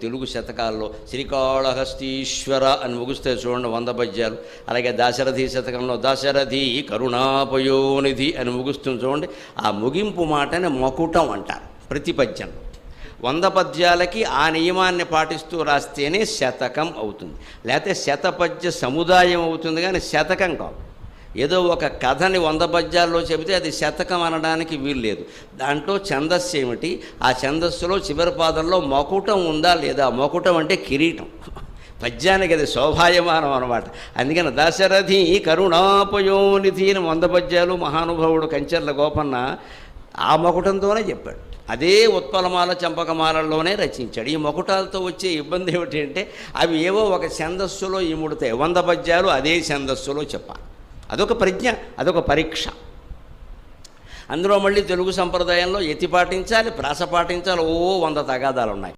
తెలుగు శతకాల్లో శ్రీకాళహస్తీశ్వర అని ముగిస్తే చూడండి వంద పద్యాలు. అలాగే దాశరథి శతకంలో దాశరథి కరుణాపయోనిధి అని ముగుస్తుంది చూడండి. ఆ ముగింపు మాటని మకుటం అంటారు ప్రతి పద్యంలో. వంద పద్యాలకి ఆ నియమాన్ని పాటిస్తూ రాస్తేనే శతకం అవుతుంది. లేకపోతే శతపద్య సముదాయం అవుతుంది కానీ శతకం కాదు. ఏదో ఒక కథని వంద పద్యాల్లో చెబితే అది శతకం అనడానికి వీలు లేదు దాంట్లో ఛందస్సు ఏమిటి? ఆ ఛందస్సులో చివరి పాదంలో మకుటం ఉందా లేదా? మకుటం అంటే కిరీటం. పద్యానికి అది శోభాయమానం అనమాట అందుకని దశరథి కరుణాపయోనిధి అని వంద పద్యాలు మహానుభావుడు కంచెర్ల గోపన్న ఆ మకుటంతోనే చెప్పాడు. అదే ఉత్పలమాల చంపకమాలలోనే రచించాడు. ఈ మకుటాలతో వచ్చే ఇబ్బంది ఏమిటి అంటే అవి ఏవో ఒక ఛందస్సులో ఇముడతాయి. వంద పద్యాలు అదే ఛందస్సులో చెప్పాలి. అదొక ప్రజ్ఞ అదొక పరీక్ష. అందులో మళ్ళీ తెలుగు సంప్రదాయంలో ఎతి పాటించాలి ప్రాస పాటించాలి ఓ వంద తగాదాలు ఉన్నాయి